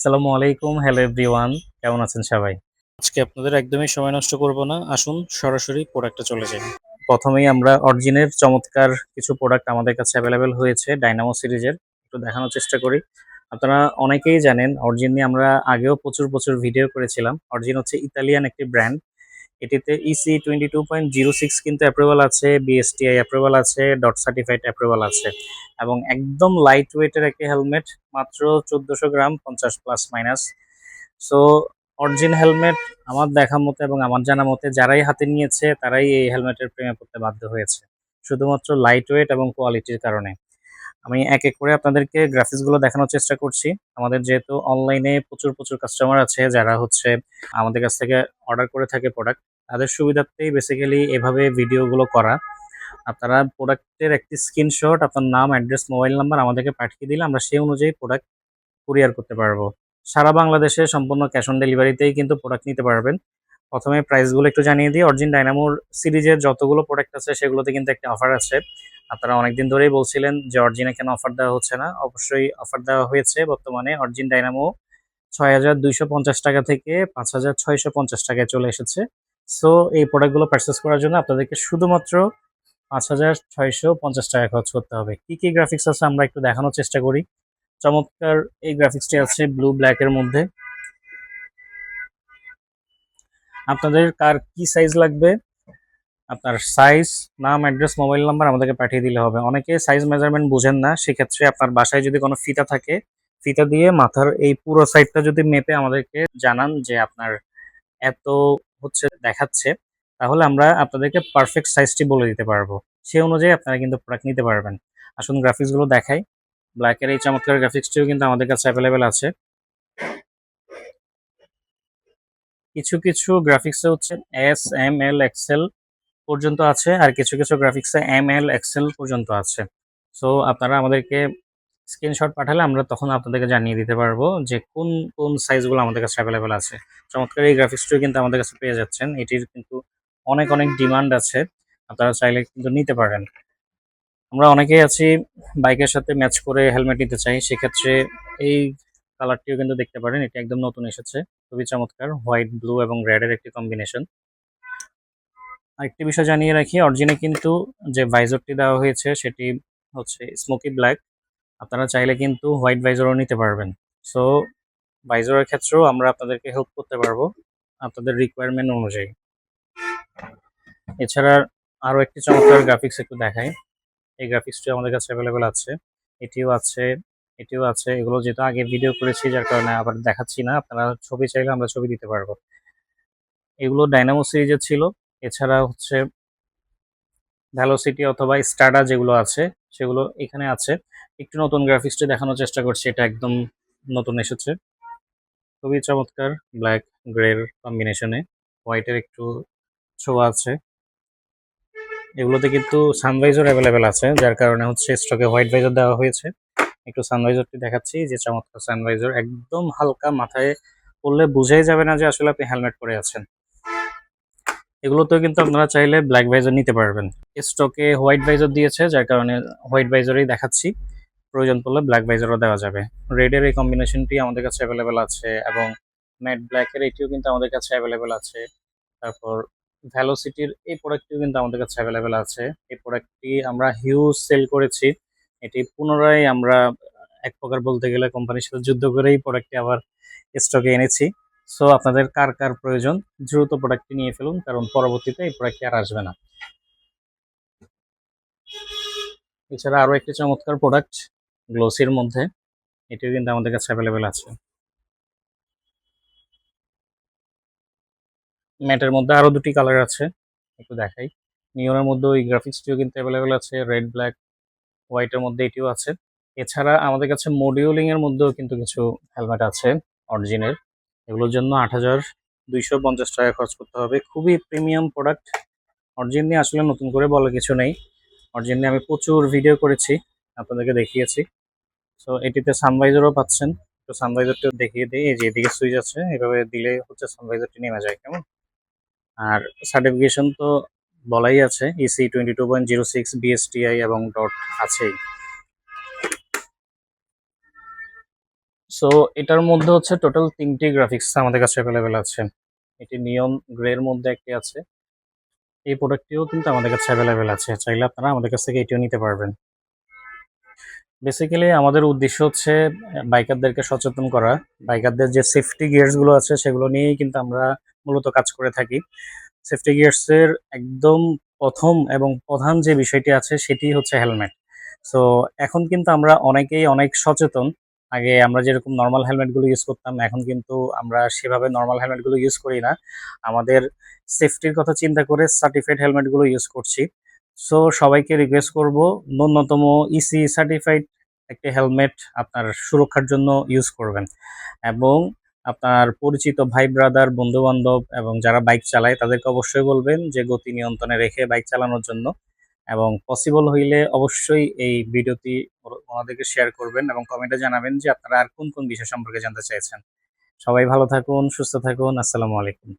আসসালামু আলাইকুম hello everyone কেমন আছেন সবাই? আজকে আপনাদের একদমই সময় নষ্ট করব না। আসুন সরাসরি প্রোডাক্টে চলে যাই। প্রথমেই আমরা অরিজিনের চমৎকার কিছু প্রোডাক্ট আমাদের কাছে অ্যাভেলেবেল হয়েছে ডাইনামো সিরিজের একটু দেখানোর চেষ্টা করি। আপনারা অনেকেই জানেন অরিজিন নিয়ে আমরা আগেও প্রচুর প্রচুর ভিডিও করেছিলাম। অরিজিন হচ্ছে ইতালিয়ান একটি ব্র্যান্ড এটিতে EC twenty two point zero six কিন্তু অ্যাপ্রুভাল আছে বিএসটিআই অ্যাপ্রুভাল আছে ডট সার্টিফাইড অ্যাপ্রুভাল আছে। এবং একদম লাইট ওয়েটের একটি হেলমেট মাত্র চোদ্দোশো গ্রাম, পঞ্চাশ plus minus so origin helmet আমার দেখা মতে এবং আমার জানা মতে যারাই হাতে নিয়েছে, তারাই এই হেলমেটের প্রেমে পড়তে বাধ্য হয়েছে। শুধুমাত্র লাইট ওয়েট এবং কোয়ালিটির কারণে। আমি এক এক করে আপনাদেরকে গ্রাফিক্সগুলো দেখানোর চেষ্টা করছি। আমাদের যেহেতু অনলাইনে প্রচুর প্রচুর কাস্টমার আছে যারা হচ্ছে আমাদের কাছ থেকে অর্ডার করে থাকে প্রোডাক্ট তাদের সুবিধার্থেই বেসিক্যালি এভাবে ভিডিওগুলো করা। আপনারা প্রোডাক্টের একটি স্ক্রিনশট আপনার নাম অ্যাড্রেস মোবাইল নাম্বার আমাদেরকে পাঠিয়ে দিলে আমরা সেই অনুযায়ী প্রোডাক্ট কুরিয়ার করতে পারব। সারা বাংলাদেশে সম্পূর্ণ ক্যাশ অন ডেলিভারিতেই কিন্তু প্রোডাক্ট নিতে পারবেন। প্রথমে প্রাইসগুলো একটু জানিয়ে দিই। অরিজিন ডাইনামোর সিরিজের যতগুলো প্রোডাক্ট আছে, সেগুলোতে কিন্তু একটা অফার আছে। আপনারা অনেকদিন ধরেই বলছিলেন যে অরিজিনে কেন অফার দেওয়া হচ্ছে না? অবশ্যই অফার দেওয়া হয়েছে বর্তমানে। অরিজিন ডাইনামো ছয় হাজার দুইশো পঞ্চাশ টাকা থেকে পাঁচ হাজার ছয়শো পঞ্চাশ টাকায় চলে এসেছে। সো এই প্রোডাক্টগুলো পারচেস করার জন্য আপনাদেরকে শুধুমাত্র পাঁচ হাজার ছয়শো পঞ্চাশ টাকা খরচ করতে হবে। কি কি গ্রাফিক্স আছে আমরা একটু দেখানোর চেষ্টা করি। চমৎকার এই গ্রাফিক্সটি আছে ব্লু ব্ল্যাকের মধ্যে। আপনাদের কার কি সাইজ লাগবে? আপনার সাইজ নাম অ্যাড্রেস মোবাইল নাম্বার আমাদেরকে পাঠিয়ে দিলে হবে। অনেকে সাইজ মেজারমেন্ট বুঝেন না, সেক্ষেত্রে আপনার বাসায় যদি কোনো ফিতা থাকে, ফিতা দিয়ে মাথার এই পুরো সাইডটা যদি মেপে আমাদেরকে জানান যে আপনার এত হচ্ছে দেখাচ্ছে, তাহলে আমরা আপনাদেরকে পারফেক্ট সাইজটি বলে দিতে পারব। সে অনুযায়ী আপনারা কিন্তু প্রোডাক্ট নিতে পারবেন। আসুন গ্রাফিক্সগুলো দেখাই। ব্ল্যাকের এই চমৎকার গ্রাফিক্সটিও কিন্তু আমাদের কাছে অ্যাভেলেবেল আছে। কিছু কিছু গ্রাফিক্সে হচ্ছে এস এম এল এক্সেল পর্যন্ত আছে, আর কিছু কিছু গ্রাফিক্সে এম এল এক্সেল পর্যন্ত আছে। সো আপনারা আমাদেরকে স্ক্রিনশট পাঠালে আমরা তখন আপনাদেরকে জানিয়ে দিতে পারব যে কোন কোন সাইজগুলো আমাদের কাছে অ্যাভেলেবেল আছে। চমৎকার এই গ্রাফিক্সটিও কিন্তু আমাদের কাছে পেয়ে যাচ্ছেন। এটির কিন্তু অনেক অনেক ডিমান্ড আছে। আপনারা চাইলে কিন্তু নিতে পারেন। আমরা অনেকেই আছি বাইকের সাথে ম্যাচ করে হেলমেট নিতে চাই, সেক্ষেত্রে এই কালারটিও কিন্তু দেখতে পারেন। এটি একদম নতুন এসেছে। খুবই চমৎকার। হোয়াইট ব্লু এবং রেডের একটি কম্বিনেশন আরেকটি বিষয় জানিয়ে রাখি অরিজিনে কিন্তু যে ভাইজরটি দেওয়া হয়েছে, সেটি হচ্ছে স্মোকি ব্ল্যাক আপনারা চাইলে কিন্তু হোয়াইট ভাইজরও নিতে পারবেন। সো ভাইজরের ক্ষেত্রেও আমরা আপনাদেরকে হেল্প করতে পারব আপনাদের রিকোয়ারমেন্ট অনুযায়ী। এছাড়া আরও একটি চমৎকার গ্রাফিক্স একটু দেখাই। এই গ্রাফিক্সটি আমাদের কাছে অ্যাভেলেবেল আছে। এটিও আছে এটিও আছে। এগুলো যেহেতু আগে ভিডিও করেছি, যার কারণে আবার দেখাচ্ছি না। আপনারা ছবি চাইলে আমরা ছবি দিতে পারব। এগুলো ডাইনামো সিরিজের ছিল। এছাড়া হচ্ছে ভ্যালোসিটি অথবা স্টাডা যেগুলো আছে, সেগুলো এখানে আছে। একটু নতুন গ্রাফিক্সটি দেখানোর চেষ্টা করছি, এটা একদম নতুন এসেছে। খুবই চমৎকার ব্ল্যাক গ্রের কম্বিনেশনে হোয়াইটের একটু ছোঁয়া আছে। এগুলোতে কিন্তু সানভাইজার অ্যাভেলেবেল আছে, যার কারণে হচ্ছে স্টকে হোয়াইট ভাইজার দেওয়া হয়েছে। একটু সানভাইজারটি দেখাচ্ছি, যে চমৎকার সানভাইজার একদম হালকা মাথায় পড়লে বুঝাই যাবে না যে আসলে আপনি হেলমেট পরে আছেন। এগুলোতেও কিন্তু আপনারা চাইলে ব্ল্যাক ভাইজার নিতে পারবেন। স্টকে হোয়াইট ভাইজার দিয়েছে, যার কারণে হোয়াইট ভাইজারই দেখাচ্ছি। প্রয়োজন পড়লে ব্ল্যাক ভাইজারও দেওয়া যাবে। রেডের এই কম্বিনেশনটি আমাদের কাছে অ্যাভেলেবেল আছে এবং ম্যাট ব্ল্যাকের এটিও কিন্তু আমাদের কাছে অ্যাভেলেবেল আছে। তারপর ভ্যালোসিটির এই প্রোডাক্টটিও কিন্তু আমাদের কাছে অ্যাভেলেবেল আছে। এই প্রোডাক্টটি আমরা হিউজ সেল করেছি। এটি পুনরায় আমরা এক প্রকার বলতে গেলে কোম্পানির সাথে যুদ্ধ করেই প্রোডাক্টটি আবার স্টকে এনেছি। সো আপনাদের কার কার প্রয়োজন, দ্রুত প্রোডাক্টটি নিয়ে ফেলুন, কারণ পরবর্তীতে এই প্রোডাক্টটি আর আসবে না। এছাড়া আরও একটি চমৎকার প্রোডাক্ট গ্লোসির মধ্যে, এটিও কিন্তু আমাদের কাছে অ্যাভেলেবেল আছে। ম্যাটের মধ্যে আরও দুটি কালার আছে, একটু দেখাই। নিয়নের মধ্যে ওই গ্রাফিক্সটিও কিন্তু অ্যাভেলেবেল আছে রেড ব্ল্যাক হোয়াইটের মধ্যে এটিও আছে। এছাড়া আমাদের কাছে মডিউলিং এর মধ্যেও কিন্তু কিছু হেলমেট আছে অরিজিনের এগুলোর জন্য আট হাজার দুইশো পঞ্চাশ টাকা খরচ করতে হবে। খুবই প্রিমিয়াম প্রোডাক্ট অরিজিন নিয়ে আসলে নতুন করে বলার কিছু নেই। অরিজিন নিয়ে আমি প্রচুর ভিডিও করেছি, আপনাদেরকে দেখিয়েছি। সো এটিতে সানভাইজারও পাচ্ছেন। তো সানভাইজারটিও দেখিয়ে দিই। এই যে এদিকে সুইচ আছে, এভাবে দিলে হচ্ছে সানভাইজারটি নেমে যায় কেমন? আর সার্টিফিকেশন তো বলাই আছে EC twenty two point zero six BSTI এবং ডট আছেই। সো এটার মধ্যে হচ্ছে টোটাল তিনটি গ্রাফিক্স আমাদের কাছে অ্যাভেলেবেল আছে। এটি নিয়ন গ্রে এর মধ্যে একটি আছে। এই প্রোডাক্টটিও কিন্তু আমাদের কাছে অ্যাভেলেবেল আছে। চাইলে আপনারা আমাদের কাছ থেকে এটিও নিতে পারবেন। বেসিক্যালি আমাদের উদ্দেশ্য হচ্ছে বাইকারদেরকে সচেতন করা। বাইকারদের যে সেফটি গিয়ার্সগুলো আছে, সেগুলো নিয়েই কিন্তু আমরা মূলত কাজ করে থাকি। সেফটি গিয়ার্সের একদম প্রথম এবং প্রধান যে বিষয়টি আছে, সেটি হচ্ছে হেলমেট সো এখন কিন্তু আমরা অনেকেই অনেক সচেতন। আগে আমরা যেরকম নর্মাল হেলমেটগুলো ইউজ করতাম, এখন কিন্তু আমরা সেভাবে নর্মাল হেলমেটগুলো ইউজ করি না। আমাদের সেফটির কথা চিন্তা করে সার্টিফাইড হেলমেটগুলো ইউজ করছি। সো সবাইকে রিকোয়েস্ট করব, ন্যূনতম ইসি সার্টিফাইড একটি হেলমেট আপনার সুরক্ষার জন্য ইউজ করবেন। এবং আপনার পরিচিত ভাই ব্রাদার বন্ধু বান্ধব এবং যারা বাইক চালায়, তাদেরকে অবশ্যই বলবেন যে গতি নিয়ন্ত্রণে রেখে বাইক চালানোর জন্য। এবং পসিবল হইলে অবশ্যই এই ভিডিওটি ওনাদেরকে শেয়ার করবেন এবং কমেন্টে জানাবেন যে আপনারা আর কোন কোন বিষয় সম্পর্কে জানতে চাইছেন। সবাই ভালো থাকুন, সুস্থ থাকুন, আসসালামু আলাইকুম।